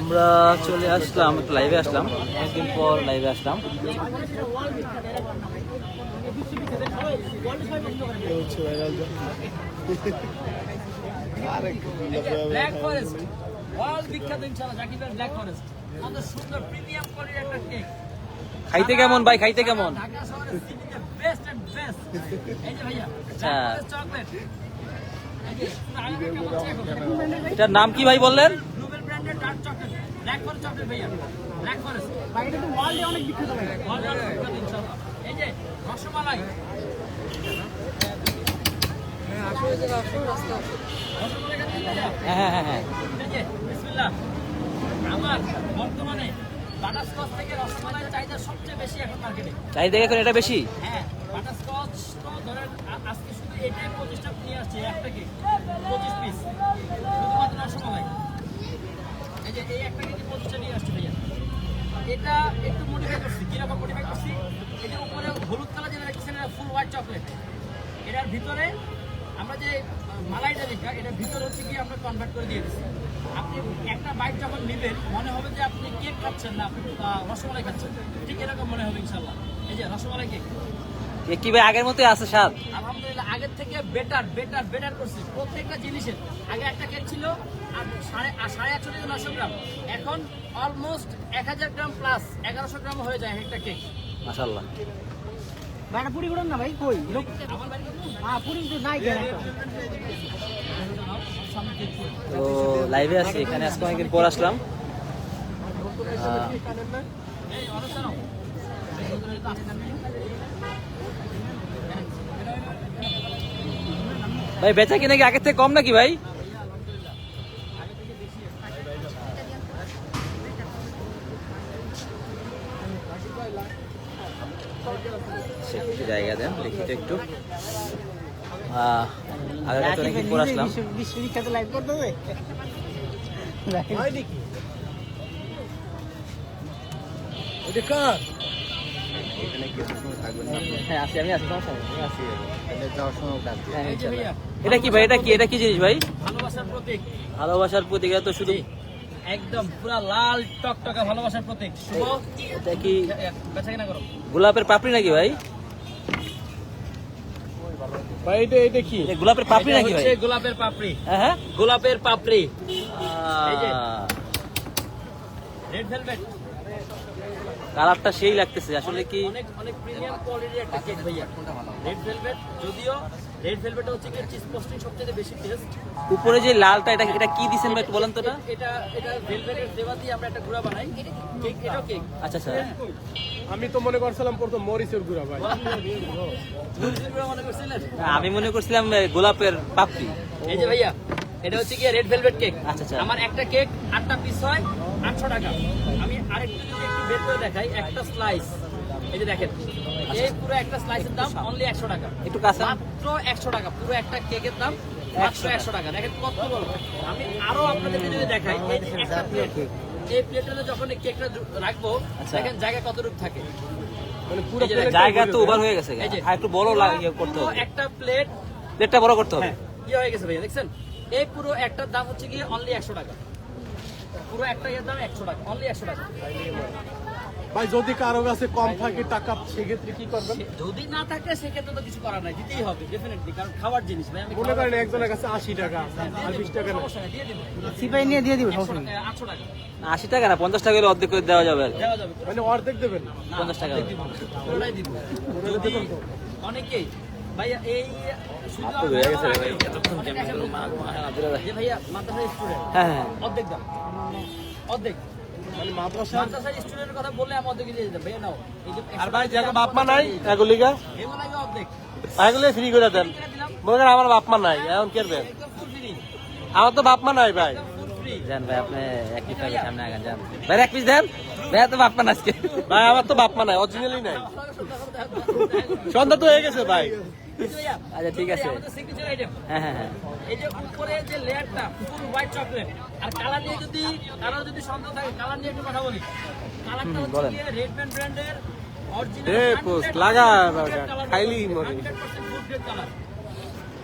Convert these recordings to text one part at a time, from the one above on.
আমরা চলে আসলাম একটু লাইভে আসলাম অনেকদিন পর লাইভে আসলাম। ব্ল্যাক ফরেস্ট ওয়ার্ল্ড বিখ্যাত ইনশাআল্লাহ জাকির ব্ল্যাক ফরেস্ট কত সুন্দর প্রিমিয়াম কোয়ালিটির একটা কেক খাইতে কেমন ভাই খাইতে কেমন? আচ্ছা। এটার নাম কি ভাই বললেন? ব্র্যান্ডের dark chocolate black forest chocolate ভাইয়া। ব্ল্যাক ফরেস্ট ভাই এটা তো ওয়ার্ল্ডে অনেক বিখ্যাত ভাই। ওয়ার্ল্ডে অনেক বিখ্যাত ইনশাআল্লাহ। এই যে রসমালাই। ভাইয়া? হ্যাঁ হ্যাঁ হ্যাঁ হ্যাঁ। এই যে, বিসমিল্লাহ। আমার বর্তমানে বাটারস্কচ থেকে রসমালাইয়ের চাহিদা সবচেয়ে বেশি এখন মার্কেটে চাহিদা এখন এটা বেশি? হ্যাঁ বাটারস্কচ তো ধরেন আজকে শুধু এটাই পঁচিশটা নিয়ে আসছে একটা কেক পঁচিশ পিস যেটা এটার ভিতরে হচ্ছে কি আমরা কনভার্ট করে দিয়ে দিচ্ছি আপনি একটা বাইট যখন নেবেন মনে হবে যে আপনি কেক খাচ্ছেন না আপনি রসমালাই খাচ্ছেন ঠিক এরকম মনে হবে ইনশাল্লাহ এই যে রসমালাই কেক কি ভাই আগের মতোই আছে স্বাদ আলহামদুলিল্লাহ আগের থেকে বেটার বেটার বেটার করছি প্রত্যেকটা জিনিসের আগে একটা কেক ছিল আর সাড়ে সাড়ে আটশো থেকে নশো গ্রাম এখন অলমোস্ট এক হাজার গ্রাম প্লাস এগারোশো গ্রাম হয়ে যায় একটা কেক মাশাল্লাহ ভাইটা পুরি করুন না ভাই কই লোক আমার বাড়ি? হ্যাঁ পুরি নাই তো লাইভে আছি এখানে আজকে অনেকদিন পর আসলাম? ভাই বেচা কিনা কি আগের থেকে কম নাকি ভাই জায়গা দেন দেখি তো একটু আহ, আগের কাছে অনেকদিন পর আসলাম। বিশ্ববিখ্যাত লাইভ করতে হবে? হ্যাঁ হ্যাঁ, এটা কি ভাই এটা কি এটা কি জিনিস ভাই? ভালোবাসার প্রতীক। ভালোবাসার প্রতীক এটা তো শুধু একদম পুরা লাল টকটকা ভালোবাসার প্রতীক। শুভ? এটা কি করো। গোলাপের পাপড়ি নাকি ভাই? ভাই এটা এটা কি? গোলাপের পাপড়ি নাকি ভাই? গোলাপের পাপড়ি। হ্যাঁ হ্যাঁ? গোলাপের পাপড়ি। রেড ভেলভেট কালারটা সেই লাগতেছে আসলে কি? অনেক অনেক প্রিমিয়াম কোয়ালিটির একটা কেক ভাইয়া। রেড ভেলভেট যদিও রেড ভেলভেট হচ্ছে কি চিজ পোস্টিং সবচেয়ে বেশি টেস্ট উপরে যে লালটা এটা এটা কি দিছেন ভাই একটু বলেন তো এটা? এটা এটা ভেলভেটের দেওয়া দিয়ে আমরা একটা গুঁড়া বানাই। কেক এটাও কেক আচ্ছা আচ্ছা। আমি তো মনে করছিলাম প্রথম মরিচের গুঁড়া ভাই। মনে আমি মনে করছিলাম গোলাপের পাপড়ি। এই যে ভাইয়া এটা হচ্ছে কি রেড ভেলভেট কেক আচ্ছা, আচ্ছা। আমার একটা কেক আটটা পিস হয় আটশো টাকা। আরেকটু যদি একটু বের করে দেখাই একটা স্লাইস এই যে দেখেন এই পুরো একটা স্লাইসের দাম অনলি একশো টাকা। একটু মাত্র একশো টাকা পুরো একটা কেকের দাম মাত্র একশো টাকা। দেখেন কত বড় আমি আরও আপনাদেরকে যদি দেখাই এই যে একটা প্লেট এই প্লেটে যখন কেকটা রাখব আচ্ছা। দেখেন জায়গা থাকে। মানে পুরো প্লেটটা জায়গা তো ওভার হয়ে গেছে আর একটু বড় লাগে ইয়ে করতে হবে। একটা প্লেট প্লেটটা বড় করতে হবে। হ্যাঁ ইয়ে হয়ে গেছে ভাইয়া দেখছেন? এই পুরো একটার দাম হচ্ছে গিয়ে অনলি একশো টাকা। পুরো একটা ইয়ের দাম একশো টাকা অনলি একশো টাকা। ভাই যদি কারও কাছে কম থাকে টাকা সেক্ষেত্রে কি করবেন? যদি না থাকে সেক্ষেত্রে তো কিছু করার নাই দিতেই হবে ডেফিনেটলি কারণ খাওয়ার জিনিস ভাই আমি মনে করেন একজনের কাছে আশি টাকা আর বিশ টাকা নেই। দিয়ে দিব। সিপাই নিয়ে দিয়ে দিবে আটশো টাকা আশি টাকা না পঞ্চাশ টাকা অর্ধেক করে দেওয়া যাবে দেওয়া যাবে। মানে অর্ধেক দেবেন 50 টাকা অনেকেই ভাইয়া এই ভাইয়া মাদ্রাসার স্টুডেন্ট হ্যাঁ অর্ধেক দাম অর্ধেক। আমার বাপ মা নাই এখন কেরবেন আমার তো বাপ মা নাই ভাই। যান ভাই আপনি এক পিস সামনে আগান যান ভাই এক পিস দেন। ভাই তো বাপ্পান আজকে। ভাই আমার তো বাপ মা নাই অরিজিনালি নাই। সন্ধ্যা তো হয়ে গেছে ভাই। আচ্ছা ঠিক আছে। হ্যাঁ হ্যাঁ হ্যাঁ। এই যে উপরে যে লেয়ারটা ফুল হোয়াইট চকলেট আর কালার নিয়ে যদি কারও যদি সন্দেহ থাকে কালার নিয়ে একটু কথা বলি। কালারটা হচ্ছে বলেন। রেড ব্র্যান্ডের অরিজিনাল লাগা খাইলি মরে। কালার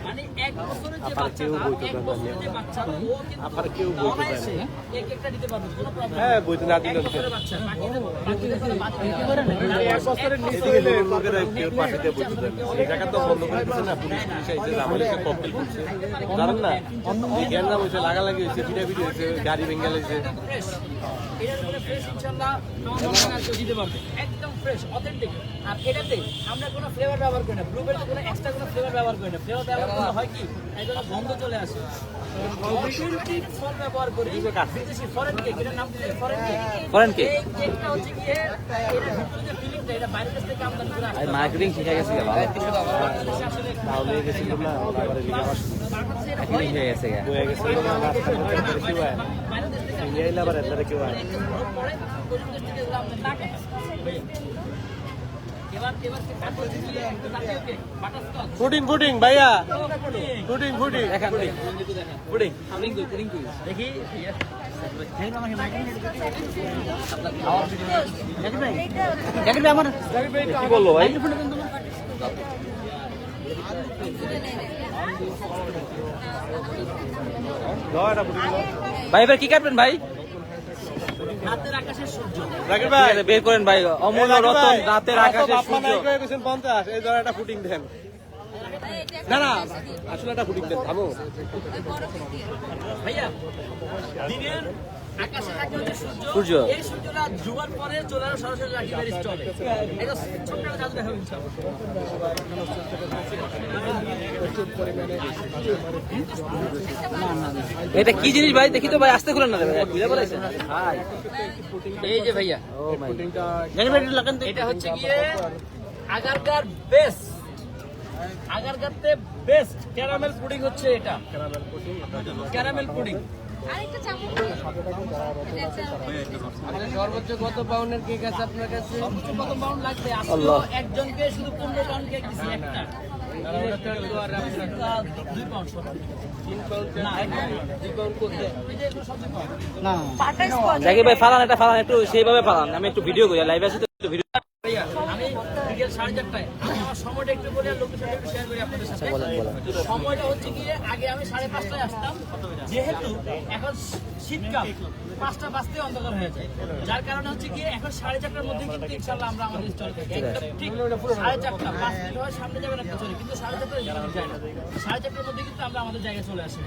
মানে এক বছরের যে কেউ বাচ্চাটা, এক বছরের যে বাচ্চাটা, ও কিন্তু কেউ বইতে অনায়াসে এক একটা দিতে পারবে, কোনো problem হ্যাঁ বইতে না দিলে বছরের বাচ্চা, লোকেরা কেউ পাশে দিয়ে বইতে দেয় এই জায়গা তো বন্ধ করে দিচ্ছে না পুলিশ পুলিশ আইছে আমাদেরকে ককটেল করছে। জানেন না এই হয়েছে লাগালাগি হয়েছে পিটাপিটি হয়েছে গাড়ি ভেঙে গেছে। এটার উপরে ইনশাআল্লাহ মনে হয় দিতে পারবে। একদম ফ্রেশ অথেন্টিক আর এটাতে আমরা কোনো ফ্লেভার ব্যবহার করি না ব্লুবেরিতে কোনো এক্সট্রা কোনো ফ্লেভার ব্যবহার করি না ফ্লেভার ব্যবহার করলে হয় কি একদম গন্ধ চলে আসে অথেন্টিক ফল ব্যবহার করি বিদেশি ফরেন কেক এটার নাম দিলে ফরেন কেক ফরেন কেক এই কেকটা হচ্ছে গিয়ে এটার ভিতরে যে ফিলিংটা এটা বাইরের দেশ থেকে আমদানি করে আসে মার্কেটিং শিখে গেছে গা, ভালো বাংলাদেশে আসলে তাহলে গেছিলাম না আবার এদিকে আবার বাংলাদেশে এটা Marketing হয়ে গেছে গা। গেছে না রাস্তার মধ্যে এদের কেউ আয় বাইরের দেশ থেকে আবার এদের কেউ আয় ফুডিং ফুডিং ভাইয়া ফুডিং ফুডিং পুডিং দেখি। আমার। কি বলল ভাই? দাও এটা ফুডিং দাও ভাই এবার কি কাটবেন ভাই রাতের আকাশের সূর্য রাকিব ঠিক ভাই আছে, বের করেন ভাই অমূল্য রতন রাতের আকাশে সূর্য কয়ে গেছেন 50 এই ধর একটা ফুটিং দেন না না আসলে একটা ফুডিং দেন থামো। ভাইয়া দিনের আকাশে থাকে হচ্ছে সূর্য। সূর্য। এই সূর্যটা ডুবার পরে চলে আসে সরাসরি রাকিবের স্টলে। এটা ছোট্ট একটা জাদু দেখাবো ইনশাআল্লাহ। এটা কি জিনিস ভাই? দেখি তো ভাই আসতে খুলেন না ভাই বুঝে বলেছেন ভাই এই যে ভাইয়া। ও মাই তো। এটা হচ্ছে গিয়ে আগারগার বেস্ট আগারগারতে বেস্ট ক্যারামেল পুডিং হচ্ছে এটা। ক্যারামেল পুডিং সর্বোচ্চ কত পাউন্ডের কেক আছে আপনার কাছে? সর্বোচ্চ কত পাউন্ড লাগবে? একজনকে শুধু পনেরো পাউন্ড কেক একটা। ভাই ফালান এটা ফালান একটু সেইভাবে ফালান। আমি একটু ভিডিও করি লাইভ আছে তো ভিডিও আমি বিকেল সাড়ে চারটায়। সময়টা একটু বলে আর লোকেশনটা একটু শেয়ার করি আপনাদের সাথে। সময়টা হচ্ছে গিয়ে আগে আমি সাড়ে পাঁচটায় আসতাম যেহেতু এখন শীতকাল পাঁচটা বাজতে অন্ধকার হয়ে যায়। যার কারণে হচ্ছে গিয়ে এখন সাড়ে চারটার মধ্যে কিন্তু ইনশাল্লাহ আমরা আমাদের স্টল থাকি। ঠিক সাড়ে চারটা পাঁচ মিনিট হয় সামনে যাবেন একটা চলে কিন্তু সাড়ে চারটা যায় না। সাড়ে চারটার মধ্যে কিন্তু আমরা আমাদের জায়গায় চলে আসি।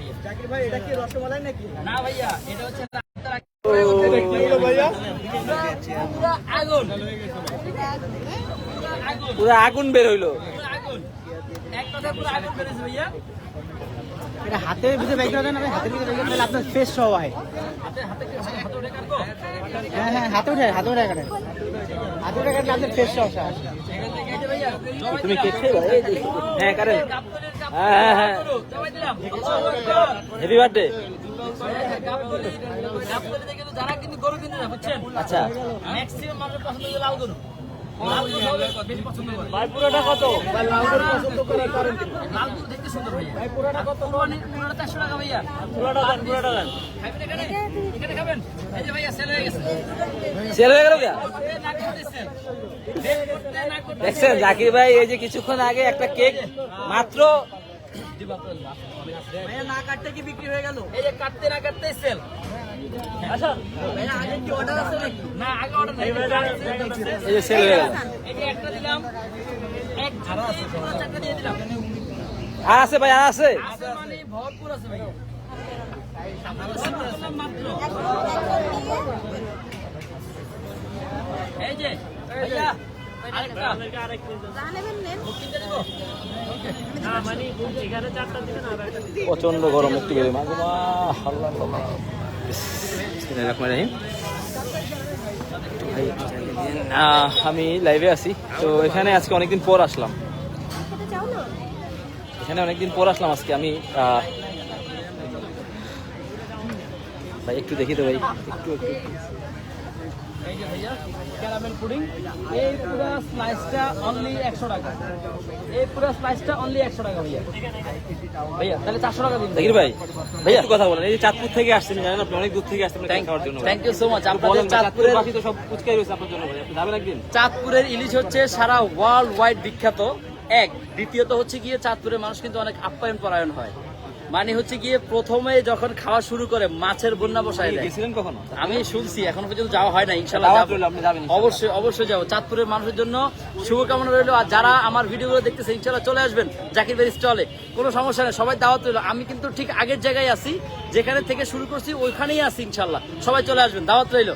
ভাই এটা কি রসমালাই নাকি? না ভাইয়া এটা হচ্ছে রাতের ভাইয়া পুরো আগুন পুরো আগুন বের হইল এটা হাতে ভিতরে বাইক করা যায় না ভাই হাতে ভিতরে বাইক করলে আপনার ফেস সহ হয় হাতে হাতে কি হাতে হাতে উঠে হ্যাঁ হ্যাঁ হাতে উঠে হাতে উঠে কাটে হাতে উঠে কাটলে আপনার ফেস সহ আসে এখান থেকে এই যে ভাইয়া জবাই তুমি কেক খাইবা এই যে। হ্যাঁ কারেন হ্যাঁ, হ্যাঁ। জবাই দিলাম। আল্লাহু আকবার। হ্যাপি বার্থডে গাবতলি- গাবতলিতে কিন্তু যারা কিন্তু গরু কিনে না, বুঝছেন? আচ্ছা ম্যাক্সিমাম মানুষের পছন্দ লাল গরু। পছন্দ করে। পুরোটা কত দেখতে সুন্দর ভাইয়া। কোরবানির পুরোটা 400 টাকা ভাইয়া। পুরোটা দেন পুরোটা দেন খাবেন এখানে? এখানে খাবেন? এই যে ভাইয়া, sale হয়ে গেছে। সেল হয়ে গেল গা এ, না করতেছেন। Sale করতে, না করতে। দেখছেন জাকির ভাই এই যে কিছুক্ষণ আগে একটা কেক মাত্র না কাটতে কি বিক্রি হয়ে গেল? এই যে কাটতে না কাটতে সেল আচ্ছা। আগে কি অর্ডার আছে নাকি? না আগে অর্ডার নাই। এই যে সেল এই যে একটা দিলাম এক জনকে পুরো চারটা দিয়ে দিলাম। আর আছে ভাই আর আছে। আছে মানে ভরপুর আছে ভাই। মাত্র এই যে ভাইয়া আরেকটা জানেবেন নেন কিনতে দেবো প্রচণ্ড গরম একটু বেরোয়। মা আমি লাইভে আছি। তো এখানে আজকে অনেকদিন পর আসলাম। এখানে অনেকদিন পর আসলাম আজকে। আমি ভাই, একটু দেখি তো ভাই। একটু একটু। এই যে ভাইয়া ক্যারামেল পুডিং এই পুরো স্লাইসটা অনলি একশো টাকা। এই পুরো স্লাইসটা অনলি একশো টাকা ভাইয়া। ভাইয়া তাহলে চারশো টাকা দিন। ভাই ভাইয়া কথা বলেন এই চাঁদপুর থেকে আসছেন জানেন আপনি অনেক দূর থেকে আসছেন খাওয়ার জন্য থ্যাংক ইউ সো মাচ আপনাদের চাঁদপুরের তো সব পুচকাই রয়েছে আপনার জন্য ভাই আপনি যাবেন একদিন। চাঁদপুরের ইলিশ হচ্ছে সারা ওয়ার্ল্ড ওয়াইড বিখ্যাত। এক দ্বিতীয়ত হচ্ছে গিয়ে চাঁদপুরের মানুষ কিন্তু অনেক আপ্যায়ন পরায়ণ হয়। মানে হচ্ছে গিয়ে প্রথমে যখন খাওয়া শুরু করে মাছের বন্যা বসায় দেয়। কখনো? আমি শুনছি এখনও পর্যন্ত যাওয়া হয় না ইনশাল্লাহ। অবশ্যই অবশ্যই যাব। চাঁদপুরের মানুষের জন্য শুভকামনা রইল আর যারা আমার ভিডিওগুলো দেখতেছে ইনশাল্লাহ চলে আসবেন জাকির ভাই স্টলে। কোনো সমস্যা নেই সবাই দাওয়াত রইল। আমি কিন্তু ঠিক আগের জায়গায় আছি যেখানে থেকে শুরু করছি ওইখানেই আছি ইনশাল্লাহ সবাই চলে আসবেন দাওয়াত রইল।